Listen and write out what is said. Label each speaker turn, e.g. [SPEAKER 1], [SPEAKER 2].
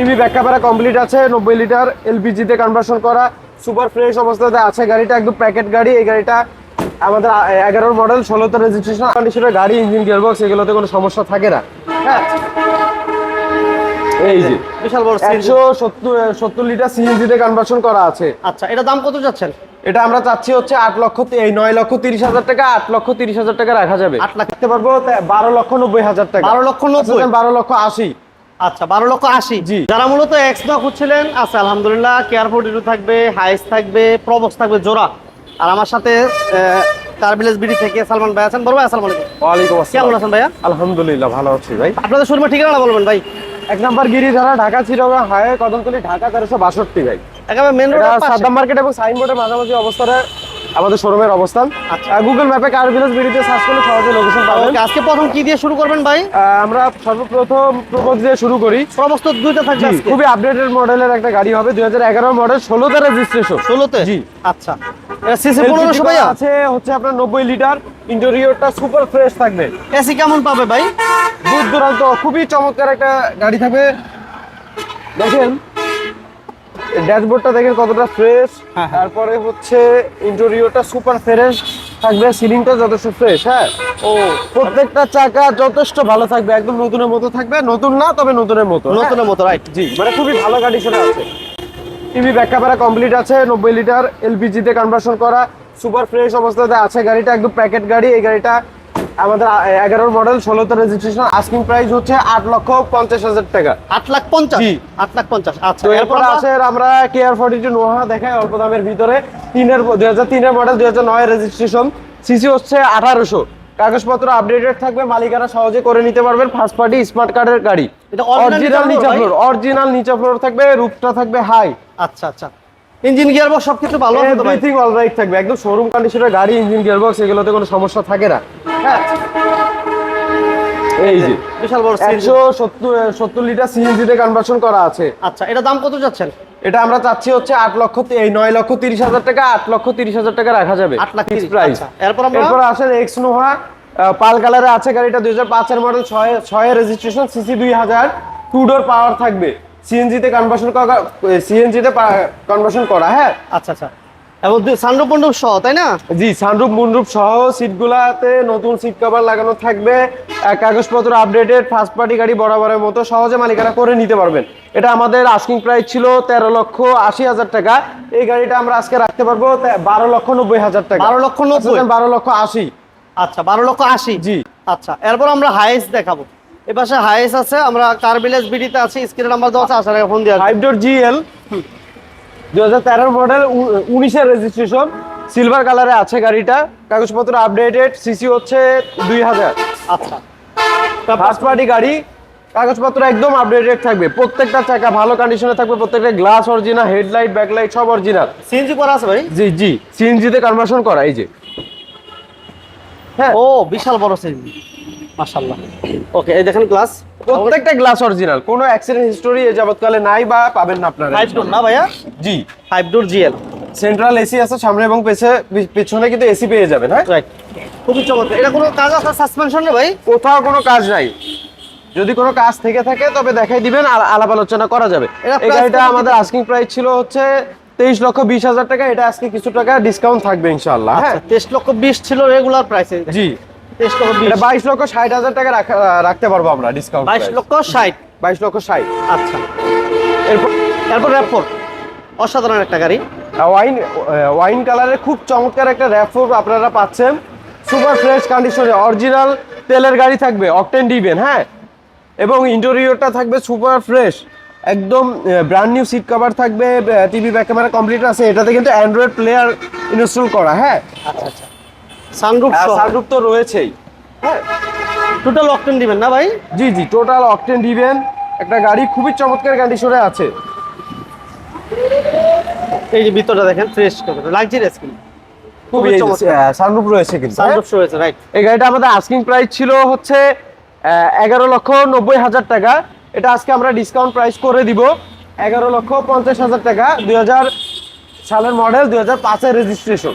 [SPEAKER 1] TV back camera complete আছে নব্বই litre এলপিজিতে কনভার্সন করা সুপার ফ্রেশ অবস্থাতে আছে গাড়িটা একদম প্যাকেট গাড়ি এই গাড়িটা আমাদের এগারোর মডেল ষোলোতে রেজিস্ট্রেশন কন্ডিশনের গাড়ি ইঞ্জিন গিয়ারবক্স এগুলোতে কোনো সমস্যা থাকে না। হ্যাঁ? এই যে।
[SPEAKER 2] বিশাল বড়
[SPEAKER 1] একশো সত্তর সত্তর লিটার সিএনজিতে কনভার্সন করা আছে।
[SPEAKER 2] আচ্ছা এটা দাম কত যাচ্ছেন
[SPEAKER 1] এটা আমরা চাচ্ছি হচ্ছে আট লক্ষ এই নয় লক্ষ তিরিশ হাজার টাকা আট লক্ষ তিরিশ হাজার টাকা রাখা যাবে।
[SPEAKER 2] আট লাখ।
[SPEAKER 1] পারব বারো লক্ষ নব্বই হাজার টাকা।
[SPEAKER 2] বারো লক্ষ নব্বই?
[SPEAKER 1] বারো লক্ষ আশি।
[SPEAKER 2] আচ্ছা বারো লক্ষ আশি।
[SPEAKER 1] জি।
[SPEAKER 2] যারা মূলত এক্স নক হচ্ছিলেন আচ্ছা আলহামদুলিল্লাহ কেয়ার ফোর্টি থাকবে হাইস থাকবে প্রবক্স থাকবে জোড়া আর আমার সাথে বিডি থেকে সালমান ভাই আছেন। বড় ভাই আসসালামু আলাইকুম।
[SPEAKER 1] ওয়ালাইকুম
[SPEAKER 2] কেমন
[SPEAKER 1] আসসালাম
[SPEAKER 2] আছেন ভাইয়া?
[SPEAKER 1] আলহামদুলিল্লাহ ভালো আছি ভাই।
[SPEAKER 2] আপনাদের শোরুমের ঠিকানা বলবেন ভাই।
[SPEAKER 1] এক নাম্বার গিরিধারা ঢাকা চিরগা হাইওয়ে কদমতলি ঢাকা তেরোশো বাষট্টি ভাই।
[SPEAKER 2] একেবারে মেন
[SPEAKER 1] এটা
[SPEAKER 2] রোড
[SPEAKER 1] সাদ্দাম মার্কেট এবং সাইনবোর্ডের মাঝামাঝি অবস্থানে আমাদের শোরুমের অবস্থান।
[SPEAKER 2] আচ্ছা।
[SPEAKER 1] গুগল ম্যাপে কার ভিলেজ বিডিতে সার্চ করলে সহজে লোকেশন পাবেন।
[SPEAKER 2] আজকে প্রথম কি দিয়ে শুরু করবেন ভাই?
[SPEAKER 1] আমরা সর্বপ্রথম প্রপোজ দিয়ে শুরু করি।
[SPEAKER 2] প্রবক্স তো দুইটা থাকবে
[SPEAKER 1] খুবই আপডেটেড মডেলের একটা গাড়ি হবে দুই হাজার এগারো মডেল ষোলোতে রেজিস্ট্রেশন
[SPEAKER 2] ষোলোতে?
[SPEAKER 1] জি।
[SPEAKER 2] আচ্ছা। সিসি পনেরোশো ভাইয়া?
[SPEAKER 1] আছে হচ্ছে আপনার নব্বই লিটার ইন্টেরিয়রটা সুপার ফ্রেশ থাকবে।
[SPEAKER 2] এসি কেমন পাবে ভাই?
[SPEAKER 1] দূর দূরান্ত খুবই চমৎকার একটা গাড়ি থাকবে। দেখেন ড্যাশবোর্ডটা দেখেন কতটা ফ্রেশ
[SPEAKER 2] হ্যাঁ, হ্যাঁ।
[SPEAKER 1] তারপরে হচ্ছে ইন্টেরিয়রটা সুপার ফ্রেশ থাকবে সিলিংটা যথেষ্ট ফ্রেশ হ্যাঁ?
[SPEAKER 2] ও।
[SPEAKER 1] প্রত্যেকটা চাকা যথেষ্ট ভালো থাকবে একদম নতুনের মতো থাকবে নতুন না তবে নতুনের মতো হ্যাঁ?
[SPEAKER 2] নতুনের মতো রাইট
[SPEAKER 1] জি মানে খুবই ভালো কন্ডিশনে আছে। টিভি ব্যাক ক্যামেরা কমপ্লিট আছে নব্বই লিটার এলপিজিতে কনভার্সন করা সুপার ফ্রেশ অবস্থাতে আছে গাড়িটা একদম প্যাকেট গাড়ি এই গাড়িটা আমাদের এগারোর মডেল ষোলোতে রেজিস্ট্রেশন আস্কিং প্রাইস হচ্ছে আট লক্ষ পঞ্চাশ হাজার টাকা।
[SPEAKER 2] আট লাখ পঞ্চাশ? আট লাখ পঞ্চাশ আচ্ছা। এরপর আমরা-
[SPEAKER 1] আছে আমরা কেয়ার ফর্টি টু নোহা দেখাই অল্প দামের ভিতরে। তিনের দুই হাজার তিনের মডেল দুই হাজার নয় রেজিস্ট্রেশন সিসি হচ্ছে আঠারোশো। কাগজপত্র আপডেটেড থাকবে মালিকানা সহজে করে নিতে পারবেন ফার্স্ট পার্টি স্মার্ট কার্ডের গাড়ি। অরিজিনাল
[SPEAKER 2] নিচা
[SPEAKER 1] ফ্লোর অরিজিনাল নিচা ফ্লোর থাকবে রূপটা থাকবে হাই
[SPEAKER 2] আচ্ছা আচ্ছা। ইঞ্জিন গিয়ার বক্স সবকিছু ভালো
[SPEAKER 1] এভরিথিং অলরাইট থাকবে। একদম শোরুম কন্ডিশনের গাড়ি ইঞ্জিন গিয়ারবক্স এগুলোতে কোনো সমস্যা থাকে না। এই যে।
[SPEAKER 2] বিশাল বড় CNG
[SPEAKER 1] একশো সত্তর সত্তর লিটার কনভার্সন করা আছে।
[SPEAKER 2] আচ্ছা এটা দাম কত যাচ্ছেন?
[SPEAKER 1] এটা আমরা চাচ্ছি হচ্ছে আট লক্ষ এই নয় লক্ষ তিরিশ হাজার টাকা আট লক্ষ তিরিশ হাজার টাকা রাখা যাবে।
[SPEAKER 2] আট লাখ তিরিশ,
[SPEAKER 1] প্রাইস।
[SPEAKER 2] এরপর আমরা-
[SPEAKER 1] এরপর আসেন এক্স নোহা পাল কালারে আছে গাড়িটা দুই হাজার পাঁচের মডেল ছয় ছয়ের রেজিস্ট্রেশন সিসি দুই হাজার। টু ডোর পাওয়ার থাকবে। সিএনজিতে কনভার্সন করা সিএনজিতে কনভার্সন করা হ্যাঁ?
[SPEAKER 2] আচ্ছা আচ্ছা। এবং সানরূপ মণ্ডপ সহ তাই না?
[SPEAKER 1] জি সানরূপ মুনরূপ সহ সিটগুলাতে নতুন সিট কভার লাগানো থাকবে। কাগজপত্র আপডেটেড ফার্স্ট পার্টি গাড়ি বরাবরের মতো সহজে মালিকানা করে নিতে পারবেন। এটা আমাদের আস্কিং প্রাইস ছিল তেরো লক্ষ আশি হাজার টাকা। এই গাড়িটা আমরা আজকে রাখতে পারব বারো লক্ষ নব্বই হাজার টাকা।
[SPEAKER 2] বারো লক্ষ নব্বই?
[SPEAKER 1] আচ্ছা, বারো লক্ষ আশি।
[SPEAKER 2] আচ্ছা বারো লক্ষ আশি?
[SPEAKER 1] জি।
[SPEAKER 2] আচ্ছা এরপর আমরা হাইস দেখাবো। এ পাশে হাইস আছে আমরা কার্বিলেস বিডিতে আছি স্ক্রিনে নাম্বার দেওয়া আছে আসার ফোন দিয়ে
[SPEAKER 1] ফাইভ ডোর জিএল দু হাজার মডেল উনিশের রেজিস্ট্রেশন সিলভার কালারে আছে গাড়িটা। কাগজপত্র আপডেটেড সিসি হচ্ছে দুই হাজার।
[SPEAKER 2] আচ্ছা।
[SPEAKER 1] ফার্স্ট পার্টি গাড়ি কাগজপত্র একদম আপডেটেড থাকবে। প্রত্যেকটা চাকা ভালো কন্ডিশনে থাকবে প্রত্যেকটা গ্লাস অরিজিনাল হেডলাইট ব্যাকলাইট সব অরিজিনাল
[SPEAKER 2] সিএনজি করা আছে ভাই?
[SPEAKER 1] জি জি। সিএনজিতে কনভার্সন করা এই যে। হ্যাঁ।
[SPEAKER 2] ও বিশাল বড় সিএনজি মাশাআল্লাহ। ওকে এই দেখেন গ্লাস
[SPEAKER 1] প্রত্যেকটা গ্লাস অরিজিনাল কোনো অ্যাক্সিডেন্ট হিস্টোরি এ যাবৎকালে নাই বা পাবেন না আপনারা।
[SPEAKER 2] ফাইভ ডোর না ভাইয়া?
[SPEAKER 1] জি।
[SPEAKER 2] Five door GL
[SPEAKER 1] central AC আছে সামনে এবং পেছে পেছনে কিন্তু এসি পেয়ে যাবেন হ্যাঁ?
[SPEAKER 2] রাইট খুবই চমৎকার। এটা কোনো কাজ আছে সাসপেনশন ভাই?
[SPEAKER 1] কোথাও কোনো কাজ নাই। যদি কোনো কাজ থেকে থাকে তবে দেখাই দিবেন আর আলাপ আলোচনা করা যাবে।
[SPEAKER 2] এটা
[SPEAKER 1] এই গাড়িটা আমাদের আস্কিং প্রাইস ছিল হচ্ছে তেইশ লক্ষ বিশ হাজার টাকা এটা আজকে কিছু টাকা ডিসকাউন্ট থাকবে ইনশাল্লাহ হ্যাঁ?
[SPEAKER 2] আচ্ছা তেইশ লক্ষ বিশ ছিল রেগুলার প্রাইসে
[SPEAKER 1] জি। এটা বাইশ লক্ষ ষাট হাজার টাকা রাখা- রাখতে পারব আমরা ডিসকাউন্ট
[SPEAKER 2] বাইশ লক্ষ ষাট।
[SPEAKER 1] বাইশ লক্ষ ষাট।
[SPEAKER 2] আচ্ছা।
[SPEAKER 1] এরপর
[SPEAKER 2] এরপর র্যাপোর অসাধারণ একটা গাড়ি।
[SPEAKER 1] ওয়াইন ওয়াইন কালারের খুব চমৎকার একটা র্যাফোর আপনারা পাচ্ছেন। সুপার ফ্রেশ কন্ডিশনে অরিজিনাল তেলের গাড়ি থাকবে অকটেন ডিবেন হ্যাঁ? এবং ইন্টেরিয়রটা থাকবে সুপার ফ্রেশ একদম ব্র্যান্ড নিউ সিট কভার থাকবে টিভি ব্যাক ক্যামেরা কমপ্লিট আছে। এটাতে কিন্তু অ্যান্ড্রয়েড প্লেয়ার ইনস্টল করা হ্যাঁ?
[SPEAKER 2] আচ্ছা আচ্ছা। সানরুফ
[SPEAKER 1] সানরুফ তো রয়েছেই। হ্যাঁ
[SPEAKER 2] টোটাল অকটেন দিবেন না ভাই?
[SPEAKER 1] জি জি টোটাল অকটেন ডিবেন একটা গাড়ি খুবই চমৎকার কন্ডিশনে আছে।
[SPEAKER 2] এই যে ভিতরটা দেখেন ফ্রেশ লাক্সারিয়াস কিন্তু।
[SPEAKER 1] খুবই
[SPEAKER 2] খুবই চমৎকার।
[SPEAKER 1] সানরুফ রয়েছে কিন্তু হ্যাঁ?
[SPEAKER 2] সানরুফ রয়েছে রাইট
[SPEAKER 1] এই গাড়িটা আমাদের আস্কিং প্রাইস ছিল হচ্ছে এগারো লক্ষ নব্বই হাজার টাকা। এটা আজকে আমরা ডিসকাউন্ট প্রাইস করে দিব। এগারো লক্ষ পঞ্চাশ হাজার টাকা দুই সালের মডেল দুই হাজার পাঁচের রেজিস্ট্রেশন